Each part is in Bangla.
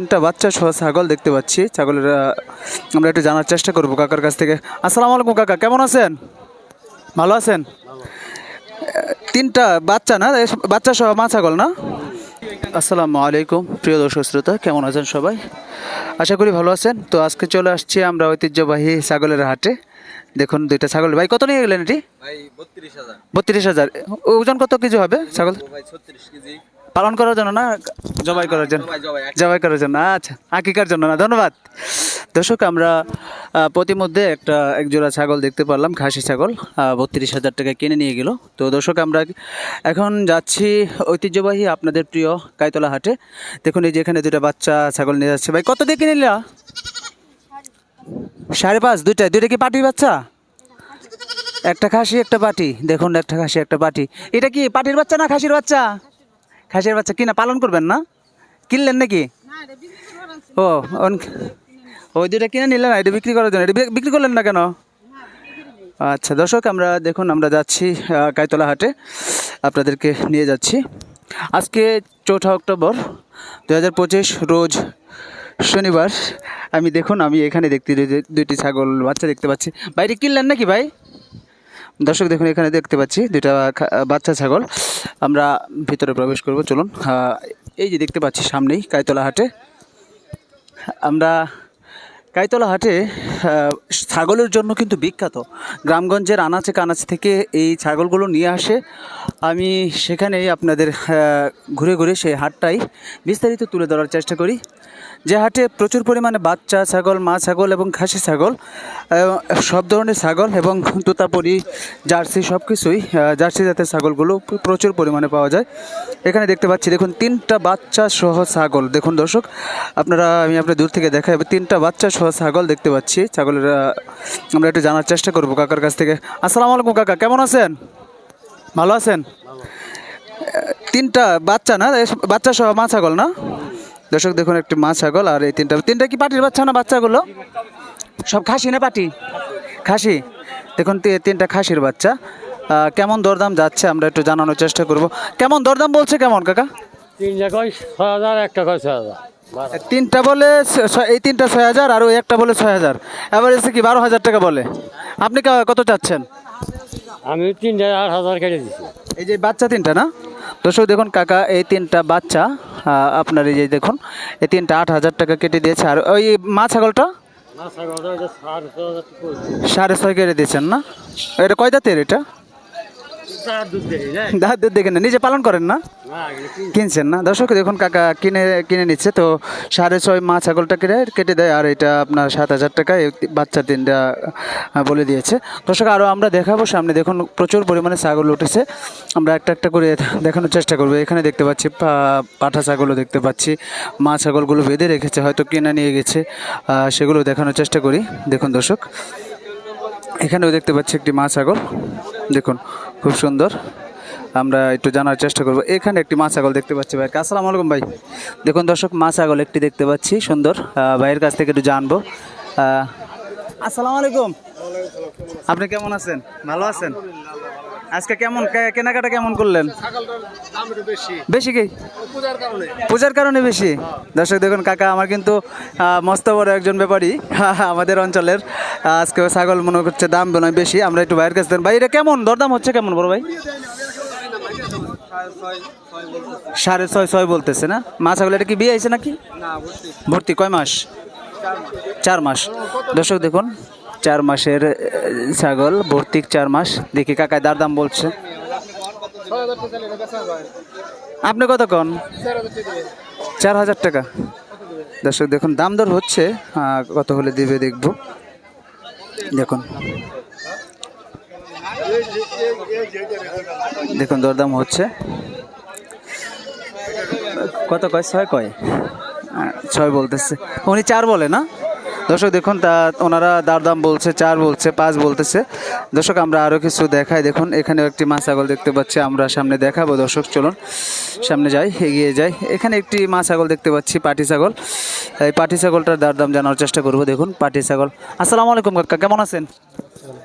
তিনটা বাচ্চা সহ ছাগল দেখতে পাচ্ছি। ছাগলের আমরা একটু জানার চেষ্টা করব কাকার কাছ থেকে। আসসালামু আলাইকুম কাকা কেমন আছেন? ভালো আছেন? তিনটা বাচ্চা না? বাচ্চা সহ মা ছাগল না? আসসালামু আলাইকুম প্রিয় দর্শক শ্রোতা কেমন আছেন সবাই? আশা করি ভালো আছেন। তো আজকে চলে আসছি আমরা ঐতিহ্যবাহী ছাগলের হাটে। দেখুন দুইটা ছাগল। ভাই কত নিয়ে গেলেন এটি? বত্রিশ হাজার। বত্রিশ হাজার। ওজন কত কেজি হবে ছাগল? ছত্রিশ কেজি। পালন করার জন্য না? জবাই করার জন্য। জবাই করার জন্য। আচ্ছা আকিকার জন্য না ধন্যবাদ। দর্শক আমরা প্রতিমধ্যে একটা এক জোড়া ছাগল দেখতে পারলাম খাসি ছাগল বত্রিশ হাজার টাকা কিনে নিয়ে গেল। তো দর্শক আমরা এখন যাচ্ছি ঐতিহ্যবাহী আপনাদের প্রিয় কাইতলা হাটে। দেখুন এই যে এখানে দুটা বাচ্চা ছাগল নিয়ে যাচ্ছে। ভাই কত দিয়ে কিনে নিলা? সাড়ে পাঁচ দুইটা। দুইটা কি পাটির বাচ্চা? একটা খাসি একটা পাটি। দেখুন একটা খাসি একটা পাটি। এটা কি পাটির বাচ্চা না খাসির বাচ্চা? খাসির বাচ্চা কিনা পালন করবেন না? কিনলেন নাকি? ও ওই দুটা কিনে নিলেন এটা বিক্রি করার জন্য। এটা বিক্রি করলেন না কেন? আচ্ছা দর্শক আমরা দেখুন আমরা যাচ্ছি কাইতলা হাটে। আপনাদেরকে নিয়ে যাচ্ছি। আজকে চৌঠা অক্টোবর দু হাজার পঁচিশ রোজ শনিবার। আমি দেখুন আমি এখানে দেখতে দুই- দুইটি ছাগল বাচ্চা দেখতে পাচ্ছি। বাইরে কিনলেন নাকি ভাই? দর্শক, দেখুন, এখানে দেখতে পাচ্ছি দুটা বাচ্চা ছাগল। আমরা ভিতরে প্রবেশ করব, চলুন। এই যে দেখতে পাচ্ছি সামনেই কাইতলা হাটে। আমরা কাইতলা হাটে ছাগলের জন্য কিন্তু বিখ্যাত। গ্রামগঞ্জের আনাচে কানাচে থেকে এই ছাগলগুলো নিয়ে আসে। আমি সেখানেই আপনাদের ঘুরে ঘুরে সেই হাটটাই বিস্তারিত তুলে ধরার চেষ্টা করি। যে হাটে প্রচুর পরিমাণে বাচ্চা, ছাগল, মা ছাগল এবং খাসি ছাগল সব ধরনের ছাগল এবং তোতাপুরি জার্সি সব কিছুই জার্সি জাতের ছাগলগুলো প্রচুর পরিমাণে পাওয়া যায়। এখানে দেখতে পাচ্ছি, দেখুন, তিনটা বাচ্চা সহ ছাগল। দেখুন, দর্শক, আপনারা, আমি আপনার দূর থেকে দেখা যাবে তিনটা বাচ্চা সহ ছাগল দেখতে পাচ্ছি। ছাগলের আমরা একটু জানার চেষ্টা করব কাকার কাছ থেকে। আসসালামু আলাইকুম, কাকা, কেমন আছেন? ভালো আছেন? তিনটা বাচ্চা না? বাচ্চা সহ মা ছাগল না? দর্শক দেখুন একটি মা ছাগল আর এই তিনটা তিনটা কি পাটির বাচ্চা না বাচ্চাগুলো? সব খাসি না পাটি? খাসি? দেখুন তিনটা খাসির বাচ্চা। কেমন দরদাম যাচ্ছে আমরা একটু জানানোর চেষ্টা করব। কেমন দরদাম বলছে কেমন কাকা? তিনটা কয়? ছয় হাজার একটা কয় ছয় হাজার? তিনটা বলে এই তিনটা ছয় হাজার আর ওই একটা বলে ছয় হাজার। এবার এসে কি বারো হাজার টাকা বলে? আপনি কত চাচ্ছেন? আমি তিনটা আট হাজার কেটে দিচ্ছি এই যে বাচ্চা তিনটা না? দর্শক দেখুন কাকা এই তিনটা বাচ্চা আপনার এই যে দেখুন এই তিনটা আট হাজার টাকা কেটে দিয়েছে। আর ওই মা ছাগলটা? সাড়ে ছয় কেটে দিয়েছেন না? এটা কয় দাঁতের এটা? দাঁত দুধ দেখেন না নিজে পালন করেন না? কিনছেন না? দর্শক দেখুন কাকা কিনে কিনে নিচ্ছে তো সাড়ে ছয় মা ছাগলটা কেটে কেটে দেয় আর এটা আপনার সাত হাজার টাকায় এই বাচ্চা তিনটা বলে দিয়েছে। দর্শক আরও আমরা দেখাবো সামনে দেখুন প্রচুর পরিমাণে ছাগল উঠেছে। আমরা একটা একটা করে দেখানোর চেষ্টা করব। এখানে দেখতে পাচ্ছি পাঠা ছাগলও দেখতে পাচ্ছি। মা ছাগলগুলো বেঁধে রেখেছে হয়তো কিনে নিয়ে গেছে সেগুলো দেখানোর চেষ্টা করি। দেখুন দর্শক এখানেও দেখতে পাচ্ছি একটি মা ছাগল। দেখুন খুব সুন্দর। আমরা একটু জানার চেষ্টা করব। এখানে একটি মা ছাগল দেখতে পাচ্ছি ভাই। আসসালামু আলাইকুম ভাই। দেখুন দর্শক মা ছাগল একটি দেখতে পাচ্ছি। সুন্দর। ভাইয়ের কাছ থেকে একটু জানব। আসসালামু আলাইকুম। আপনি কেমন আছেন? ভালো আছেন? আজকে কেমন কেনাকাটা কেমন করলেন? বেশি কি? পূজার কারণে বেশি? দর্শক দেখুন কাকা আমার কিন্তু মস্ত বড় একজন ব্যাপারী আমাদের অঞ্চলের আজকে ছাগল মনে হচ্ছে দাম নয় বেশি আমরা একটু বাইরের কাছে দেন ভাই এটা কেমন? দরদাম হচ্ছে কেমন বড় ভাই? সাড়ে ছয় ছয় বলতেছে না? মা ছাগল এটা কি বিয়ে হয়েছে নাকি? ভর্তি। কয় মাস। চার মাস। দর্শক দেখুন চার মাসের ছাগল ভর্তি চার মাস। দেখি কাকায় দার দাম বলছে। আপনি কত কন? চার হাজার টাকা। দর্শক, দেখুন, দাম দর হচ্ছে। কত হলে দিবে দেখব। দেখুন। দেখুন দরদাম হচ্ছে। কত কয়? ছয় কয়? ছয় বলতেছে। উনি চার বলে না? দর্শক দেখুন তা ওনারা দার দাম বলছে চার বলছে পাঁচ বলতেছে। দর্শক আমরা আরও কিছু দেখাই। দেখুন এখানে একটি মা ছাগল দেখতে পাচ্ছি আমরা সামনে দেখাবো। দর্শক চলুন সামনে যাই এগিয়ে যাই। এখানে একটি মা ছাগল দেখতে পাচ্ছি পাটি ছাগল এই পাটি ছাগলটার দার দাম জানার চেষ্টা করব দেখুন পাটি ছাগল আসসালামু আলাইকুম কাকা কেমন আছেন?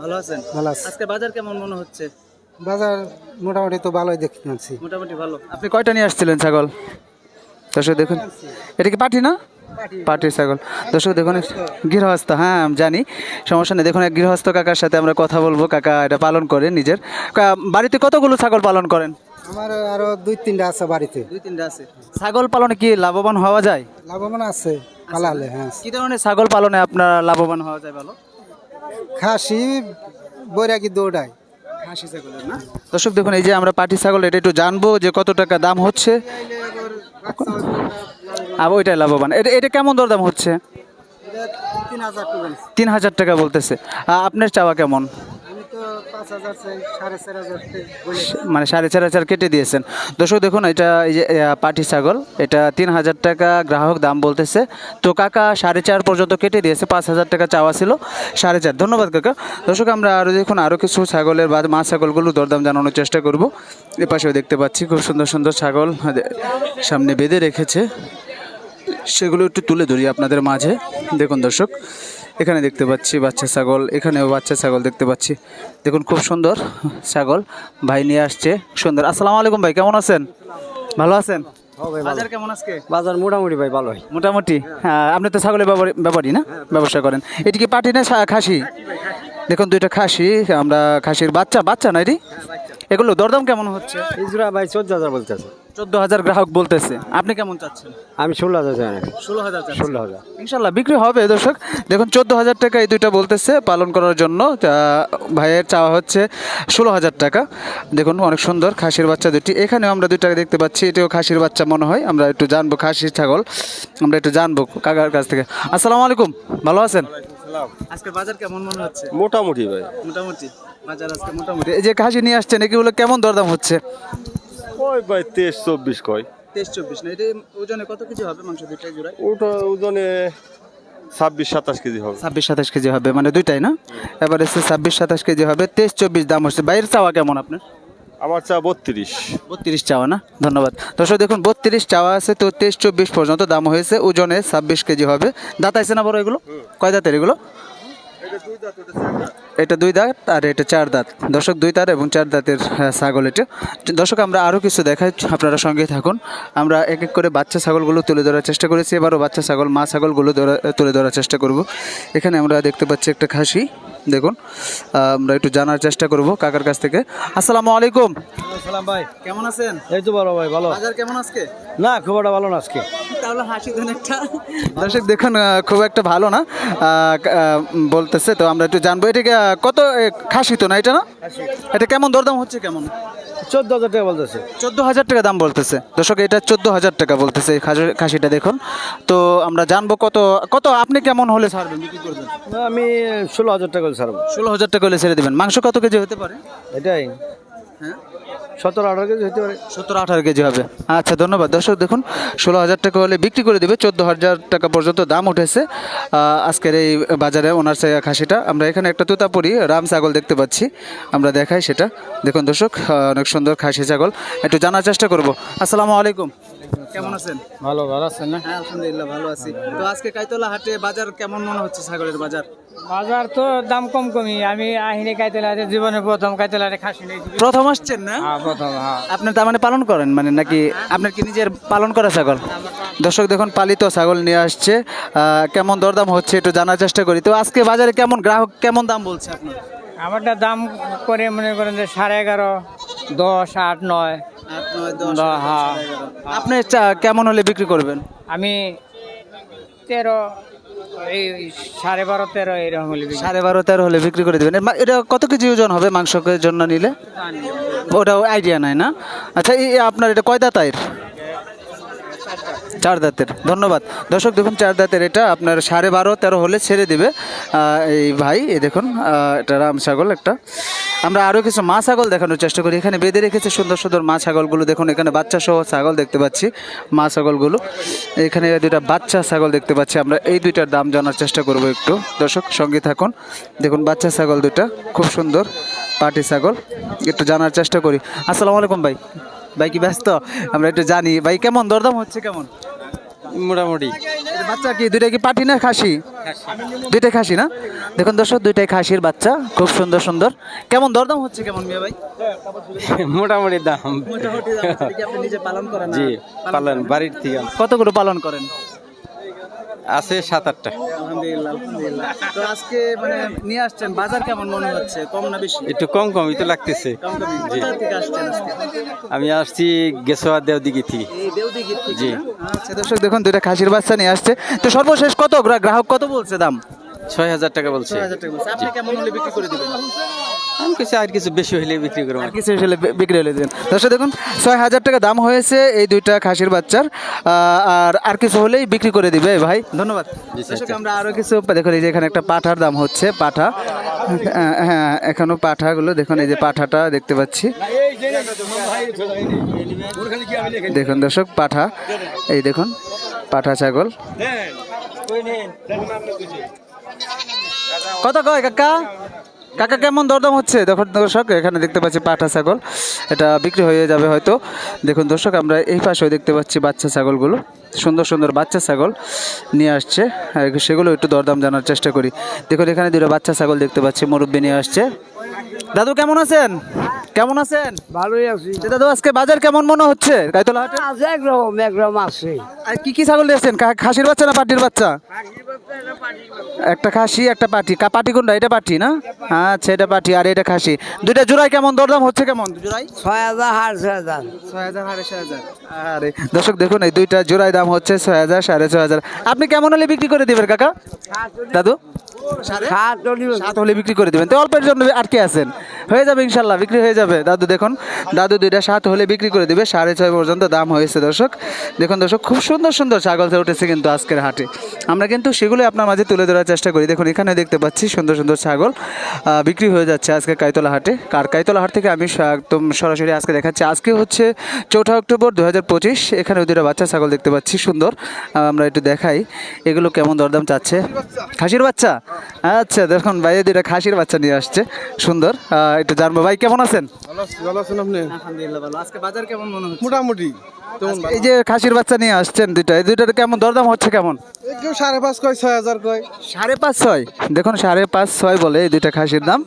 ভালো আছেন? ভালো আজকে বাজার কেমন মনে হচ্ছে? বাজার মোটামুটি তো ভালোই দেখতে পাচ্ছি। মোটামুটি ভালো। আপনি কয়টা নিয়ে আসছিলেন ছাগল? দর্শক দেখুন এটা কি পাঠি না? পাটির ছাগল। দর্শক দেখুন গৃহস্থ হ্যাঁ জানি সমস্যা নেই। দেখুন এক গৃহস্থ কাকার সাথে আমরা কথা বলব। কাকা এটা পালন করে নিজের। কা- বাড়িতে কতগুলো ছাগল পালন করেন? আমার আরও দুই তিনটা আছে বাড়িতে। দুই তিনটা আছে। ছাগল পালনে কি লাভবান হওয়া যায়? লাভবান আছে পালালে হ্যাঁ। কি ধরনের ছাগল পালনে আপনার লাভবান হওয়া যায় ভালো খাসি বৈরাগী দৌড়ায়। খাসি ছাগলের না? দর্শক দেখুন এই যে আমরা পাটি ছাগল এটা একটু জানব যে কত টাকা দাম হচ্ছে। আর ওইটাই লাভবান। এটা এটা কেমন দর দাম হচ্ছে তিন হাজার টাকা বলতেছে। আপনার চাওয়া কেমন? মানে সাড়ে চার হাজার কেটে দিয়েছেন। দর্শক দেখুন এটা এই যে পাটি ছাগল এটা তিন হাজার টাকা গ্রাহক দাম বলতেছে। তো কাকা সাড়ে চার পর্যন্ত কেটে দিয়েছে পাঁচ হাজার টাকা চাওয়া ছিল সাড়ে চার। ধন্যবাদ কাকা। দর্শক আমরা আরও দেখুন আরও কিছু ছাগলের বা মা ছাগলগুলো দরদাম জানানোর চেষ্টা করব। এ পাশেও দেখতে পাচ্ছি খুব সুন্দর সুন্দর ছাগল সামনে বেঁধে রেখেছে। সেগুলো একটু তুলে ধরি আপনাদের মাঝে। দেখুন দর্শক এখানে দেখতে পাচ্ছি বাচ্চা ছাগল এখানেও বাচ্চা ছাগল দেখতে পাচ্ছি। দেখুন খুব সুন্দর ছাগল ভাই নিয়ে আসছে সুন্দর। আসসালামু আলাইকুম ভাই কেমন আছেন? ভালো আছেন? বাজার কেমন আজকে? বাজার মোটামুটি ভাই ভালোই। মোটামুটি? হ্যাঁ, আপনি তো ছাগলের ব্যাপারই না? ব্যবসা করেন। এটি কি পাটি না খাসি? দেখুন দুইটা খাসি আমরা খাসির বাচ্চা বাচ্চা না এটি? এগুলো দরদাম কেমন হচ্ছে? এই জোড়া ভাই চোদ্দ হাজার বলতেছে। চোদ্দ হাজার গ্রাহক বলতেছে। আপনি কেমন চাচ্ছেন? আমি ষোলো হাজার চাই ষোলো হাজার ষোলো হাজার। ইনশাল্লাহ বিক্রি হবে দর্শক। দেখুন চোদ্দ হাজার টাকা এই দুইটা বলতেছে পালন করার জন্য। ভাইয়ের চাওয়া হচ্ছে ষোলো হাজার টাকা। দেখুন অনেক সুন্দর খাসির বাচ্চা দুটি। এখানেও আমরা দুইটা দেখতে পাচ্ছি। এটিও খাসির বাচ্চা মনে হয়। আমরা একটু জানব খাসির ছাগল। আমরা একটু জানব কাকার কাছ থেকে। আসসালামু আলাইকুম। ভালো আছেন? আজকে বাজার কেমন মনে হচ্ছে? মোটামুটি ভাই। মোটামুটি? বাজার আজকে মোটামুটি? এই যে খাসি নিয়ে আসছেন এগুলো কেমন দরদাম হচ্ছে? ওই ভাই তেইশ চব্বিশ কয়? তেইশ চব্বিশ না এটা ওজনে কত কেজি হবে মাংস দুইটাই জোড়ায়? ওটা ওজনে ছাব্বিশ সাতাশ কেজি হবে। ছাব্বিশ সাতাশ কেজি হবে মানে দুইটাই না? এবার এসে ছাব্বিশ সাতাশ কেজি হবে তেইশ চব্বিশ দাম হচ্ছে। বাইরের চাওয়া কেমন আপনার? আমার চা বত্রিশ। বত্রিশ চাওয়া না? ধন্যবাদ। দর্শক দেখুন বত্রিশ চাওয়া আছে তো তেইশ চব্বিশ পর্যন্ত দাম হয়েছে। ওজনে ছাব্বিশ কেজি হবে। দাঁত আছে না বড় এগুলো? কয় দাঁতের এগুলো? এটা দুই দাঁত আর এটা চার দাঁত। দর্শক দুই দাঁত এবং চার দাঁতের ছাগল এটা। দর্শক আমরা আরও কিছু দেখাই। আপনারা সঙ্গে থাকুন। আমরা এক এক করে বাচ্চা ছাগলগুলো তুলে ধরার চেষ্টা করেছি। এবারও বাচ্চা ছাগল মা ছাগলগুলো ধরা- তুলে ধরার চেষ্টা করব। এখানে আমরা দেখতে পাচ্ছি একটা খাসি। দেখুন আমরা একটু জানার চেষ্টা করব কাকার কাছ থেকে। আসসালামু আলাইকুম। আসসালাম ভাই। কেমন আছেন? এই তো ভালো ভাই ভালো। বাজার কেমন আজকে? না খুব একটা ভালো না আজকে। তাহলে হাসি দেন একটা। দর্শক দেখুন খুব একটা ভালো না। বলতেছে তো আমরা একটু জানব। এটা কত খাসি তো না এটা না? এটা কেমন দরদাম হচ্ছে কেমন? চোদ্দ হাজার টাকা বলতেছে। চোদ্দ হাজার টাকা দাম বলতেছে। দর্শক এটা চোদ্দ হাজার টাকা বলতেছে খাসিটা দেখুন। তো আমরা জানব কত কত আপনি কেমন হলে ছাড়বেন বিক্রি করবেন? না, আমি ষোলো হাজার টাকা ছাড়বো। ষোলো হাজার টাকা হলে ছেড়ে দেবেন। মাংস কত কেজি হতে পারে? এটাই। হ্যাঁ? সতেরো, আঠারো কেজি হতে পারে। সতেরো, আঠারো কেজি হবে। আচ্ছা ধন্যবাদ। দর্শক, দেখুন, ষোলো হাজার টাকা হলে বিক্রি করে দেবে। চোদ্দ হাজার টাকা পর্যন্ত দাম উঠেছে। আজকের এই বাজারে ওনার সাইয়া খাসিটা। আমরা এখানে একটা তোতাপুরি রাম ছাগল দেখতে পাচ্ছি। আমরা দেখাই সেটা। দেখুন, দর্শক অনেক সুন্দর খাসি ছাগল। একটু জানার চেষ্টা করব। আসসালামু আলাইকুম। কেমন আছেন? ভালো ভালো আছেন না? হ্যাঁ আলহামদুলিল্লাহ ভালো আছি। তো আজকে কাইতলা হাটে বাজার কেমন মনে হচ্ছে ছাগলের বাজার? বাজার তো দাম কম কমই। আমি আহিনে কাইতেলাতে জীবনে প্রথম কাইতেলাতে খাসি নিয়েছি। প্রথম আসছেন না? হ্যাঁ প্রথম হ্যাঁ। আপনি তার মানে পালন করেন? মানে নাকি আপনার কি নিজের পালন করা ছাগল? দর্শক দেখুন পালিত ছাগল নিয়ে আসছে। কেমন দরদাম হচ্ছে একটু জানার চেষ্টা করি। তো আজকে বাজারে কেমন গ্রাহক কেমন দাম বলছে আপনার? আমারটা দাম করে মনে করেন যে সাড়ে এগারো দশ আট নয়। দশ, হ্যাঁ। আপনি চা- কেমন হলে বিক্রি করবেন? আমি তেরো এই সাড়ে বারো তেরো এরকম হলে বিক্রি- সাড়ে বারো তেরো হলে বিক্রি করে দেবেন। এর মা- এটা কত কেজি ওজন হবে মাংসের জন্য নিলে? ওটা আইডিয়া নাই না? আচ্ছা এই এই আপনার এটা কয়দা দাঁতায়ের চার দাঁতের ধন্যবাদ। দর্শক, দেখুন চার দাঁতের এটা আপনার সাড়ে বারো, তেরো হলে ছেড়ে দিবে। এই ভাই, এই দেখুন এটা রাম ছাগল একটা। আমরা আরও কিছু মা ছাগল দেখানোর চেষ্টা করি। এখানে বেঁধে রেখেছে সুন্দর সুন্দর মা ছাগলগুলো। দেখুন, এখানে বাচ্চা সহ ছাগল দেখতে পাচ্ছি, মা ছাগলগুলো। এখানে দুইটা বাচ্চা ছাগল দেখতে পাচ্ছি। আমরা এই দুইটার দাম জানার চেষ্টা করব একটু। দর্শক, সঙ্গে থাকুন। দেখুন, বাচ্চা ছাগল দুইটা, খুব সুন্দর পাটি ছাগল। একটু জানার চেষ্টা করি। আসসালামু আলাইকুম ভাই। ভাই কি ব্যস্ত? আমরা একটু জানি। ভাই, কেমন? দরদাম হচ্ছে কেমন? মোটামুটি। বাচ্চা কি দুইটা কি পাটি না খাসি? দুইটাই খাসি না? দেখুন দর্শক দুইটাই খাসির বাচ্চা খুব সুন্দর সুন্দর। কেমন দরদাম হচ্ছে কেমন মিয়া ভাই? মোটামুটি দাম। মোটামুটি আপনি নিজে পালন করেন জি পালন বাড়ির থেকে। কতগুলো পালন করেন? আছে সাত আটটা। আলহামদুলিল্লাহ আলহামদুলিল্লাহ। তো আজকে মানে নিয়ে আসছেন বাজার কেমন মনে হচ্ছে? কম না বেশি? একটু কম কমই তো লাগতেছে। আমি আসছি গেসোয়া দেওদিঘি থেকে। জি। আচ্ছা দর্শক দেখুন দুইটা খাসির বাচ্চা নিয়ে আসছে। তো সর্বশেষ কত গ্রা- গ্রাহক কত বলছে দাম? ছয় হাজার টাকা বলছে। আপনি কেমন হলে বিক্রি করে দিবেন? আমি কিছু আর কিছু বেশি বিক্রি করব। আর কিছু বি- বিক্রি হলে দেবেন। দর্শক দেখুন ছয় হাজার টাকা দাম হয়েছে এই দুইটা খাসির বাচ্চার। আর আর কিছু হলেই বিক্রি করে দিবে ভাই। ধন্যবাদ। আমরা আরও কিছু দেখুন এই যে এখানে একটা পাঠার দাম হচ্ছে পাঠা। হ্যাঁ, হ্যাঁ এখনও পাঠাগুলো দেখুন এই যে পাঠাটা দেখতে পাচ্ছি। দেখুন দর্শক পাঠা। এই দেখুন পাঠা ছাগল। কত কয় কাকা? কাকা কেমন দরদাম হচ্ছে? দেখুন দর্শক এখানে দেখতে পাচ্ছি পাঠা ছাগল। এটা বিক্রি হয়ে যাবে হয়তো। দেখুন দর্শক আমরা এই পাশেও দেখতে পাচ্ছি বাচ্চা ছাগলগুলো। সুন্দর সুন্দর বাচ্চা ছাগল নিয়ে আসছে। সেগুলো একটু দরদাম জানার চেষ্টা করি। দেখুন এখানে দুটো বাচ্চা ছাগল দেখতে পাচ্ছি মুরব্বী নিয়ে আসছে। দাদু কেমন আছেন? কেমন আছেন? ভালোই আছি। দাদু আজকে বাজার কেমন মনে হচ্ছে? গাইতলা হাটে? আছে একরকম একরকম আছে। আর কি কি ছাগল দিয়েছেন খাসির বাচ্চা না পাটির বাচ্চা? একটা খাসি একটা পাটি। পাটি কোনটা? এটা পাটি না? আচ্ছা এটা পাটি আর এটা খাসি। দুইটা জোড়াই কেমন? দরদাম হচ্ছে কেমন জোড়াই ছয় হাজার ছয় হাজার। ছয় হাজার ছয় হাজার। আরে দর্শক দেখুন এই দুইটা জোড়াই দাম হচ্ছে ছয় হাজার সাড়ে ছয় হাজার। আপনি কেমন হলে বিক্রি করে দিবেন কাকা? দাদু? সাত হলে বিক্রি। করে দিবেন। তো অল্পের জন্য আটকে আছেন? হয়ে যাবে ইনশাল্লাহ বিক্রি হয়ে যাবে। দাদু দেখুন দাদু দুইটা সাত হলে বিক্রি করে দিবে। সাড়ে ছয় পর্যন্ত দাম হয়েছে দর্শক। দেখুন দর্শক খুব সুন্দর সুন্দর ছাগল উঠেছে কিন্তু আজকের হাটে। আমরা কিন্তু সেগুলো আপনার মাঝে তুলে ধরার চেষ্টা করি। দেখুন এখানে দেখতে পাচ্ছি সুন্দর সুন্দর ছাগল বিক্রি হয়ে যাচ্ছে আজকে কাইতলা হাটে। আর কাইতলা হাট থেকে আমি একদম সরাসরি আজকে দেখাচ্ছি। আজকে হচ্ছে চৌঠা অক্টোবর দু হাজার পঁচিশ। এখানে দুটো বাচ্চা ছাগল দেখতে পাচ্ছি সুন্দর। আমরা একটু দেখাই এগুলো কেমন দরদাম চাচ্ছে? খাসির বাচ্চা? আচ্ছা দেখুন ভাই দুটা খাসির বাচ্চা নিয়ে আসছে সুন্দর। আহ, একটু জানব। ভাই কেমন আছেন? ভালো ভালো আছেন আপনি? আলহামদুলিল্লাহ ভালো। আজকে বাজার কেমন মনে হচ্ছে? মোটামুটি। এই যে খাসির বাচ্চা নিয়ে আসছেন দুইটা এই দুইটার কেমন দরদাম হচ্ছে কেমন? কেউ সাড়ে পাঁচ কয় ছয় হাজার কয়? সাড়ে পাঁচ ছয় দেখুন সাড়ে পাঁচ ছয় বলে এই দুইটা খাসির দাম।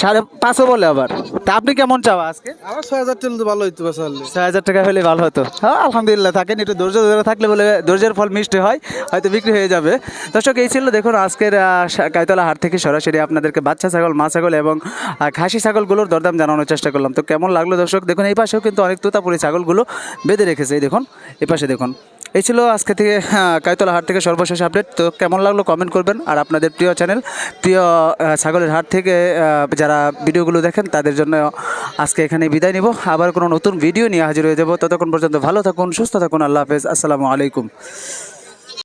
সাড়ে পাঁচও বলে আবার। তা আপনি কেমন চাওয়া আজকে? আমার ছয় হাজার তো ভালো হইতে ছয় হাজার টাকা হলে ভালো হতো। হ্যাঁ আলহামদুলিল্লাহ থাকেন একটু ধৈর্য ধরে থাকলে বলে ধৈর্যের ফল মিষ্টি হয় হয়তো বিক্রি হয়ে যাবে। দর্শক এই ছিল দেখুন আজকের কাইতলা হাট থেকে সরাসরি আপনাদেরকে বাচ্চা ছাগল মা ছাগল এবং খাসি ছাগলগুলোর দরদাম জানানোর চেষ্টা করলাম। তো কেমন লাগল দর্শক? দেখুন এই পাশেও কিন্তু অনেক তোতাপুরি ছাগলগুলো বেঁধে রেখেছে। এই দেখুন এই পাশে দেখুন। এই ছিল আজকে থেকে কাইতলা হাট থেকে সর্বশেষ আপডেট তো কেমন লাগল কমেন্ট করবেন। আর আপনাদের প্রিয় চ্যানেল প্রিয় ছাগলের হাট থেকে যারা ভিডিওগুলো দেখেন, তাদের জন্য আজকে এখানে বিদায় নিব। আবার কোনো নতুন ভিডিও নিয়ে হাজির হয়ে যাব। ততক্ষণ পর্যন্ত ভালো থাকুন, সুস্থ থাকুন। আল্লাহ হাফেজ। আসসালামু আলাইকুম।